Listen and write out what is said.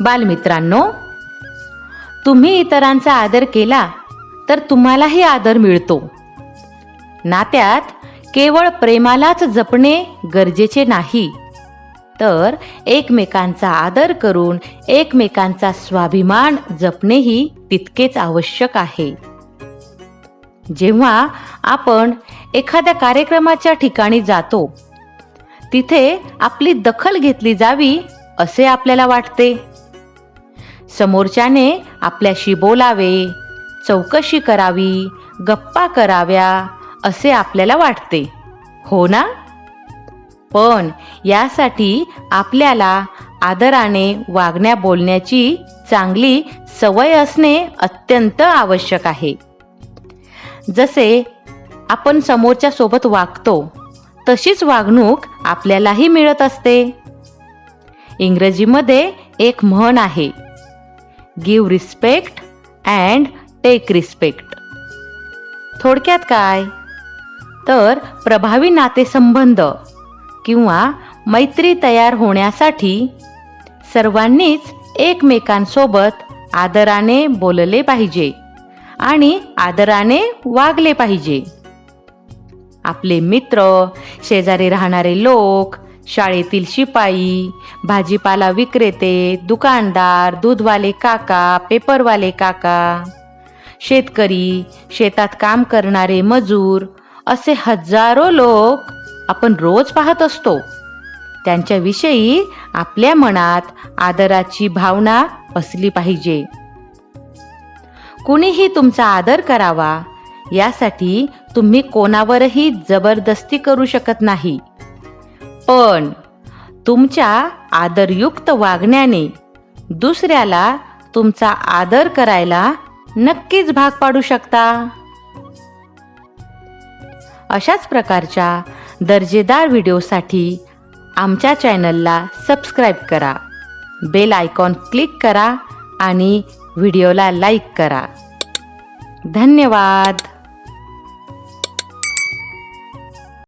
बालमित्रांनो तुम्ही इतरांचा आदर केला तर तुम्हालाही आदर मिळतो. नात्यात केवळ प्रेमालाच जपणे गरजेचे नाही. तर एकमेकांचा आदर करून एकमेकांचा स्वाभिमान जपणेही तितकेच आवश्यक आहे. जेव्हा आपण एखाद्या कार्यक्रमाच्या ठिकाणी जातो तिथे आपली दखल घेतली जावी असे आपल्याला वाटते. समोरच्याने आपल्याशी बोलावे चौकशी करावी गप्पा कराव्या असे आपल्याला वाटते. हो ना? पण यासाठी आपल्याला आदराने वागण्या बोलण्याची चांगली सवय असणे अत्यंत आवश्यक आहे. जसे आपण समोरच्या सोबत वागतो तशीच वागणूक आपल्यालाही मिळत असते. इंग्रजीमध्ये एक म्हण आहे give respect and take respect थोडक्यात काय? तर प्रभावी नातेसंबंध किंवा मैत्री तयार होण्यासाठी सर्वांनीच एकमेकांसोबत आदराने बोलले पाहिजे आणि आदराने वागले पाहिजे. आपले मित्र शेजारी राहणारे लोक शाळेतील शिपाई भाजीपाला विक्रेते दुकानदार दूधवाले काका पेपरवाले काका. शेतकरी शेतात काम करणारे मजूर असे हजारो लोक आपण रोज पाहत असतो. त्यांच्याविषयी आपल्या मनात आदराची भावना असली पाहिजे. कुणीही तुमचा आदर करावा यासाठी तुम्ही कोणावरही जबरदस्ती करू शकत नाही. पण तुमच्या आदरयुक्त वागण्याने दुसऱ्याला तुमचा आदर करायला नक्कीच भाग पाडू शकता. अशाच प्रकारच्या दर्जेदार व्हिडिओसाठी आमच्या चॅनलला सबस्क्राईब करा बेल आयकॉन क्लिक करा आणि व्हिडिओला लाईक करा. धन्यवाद!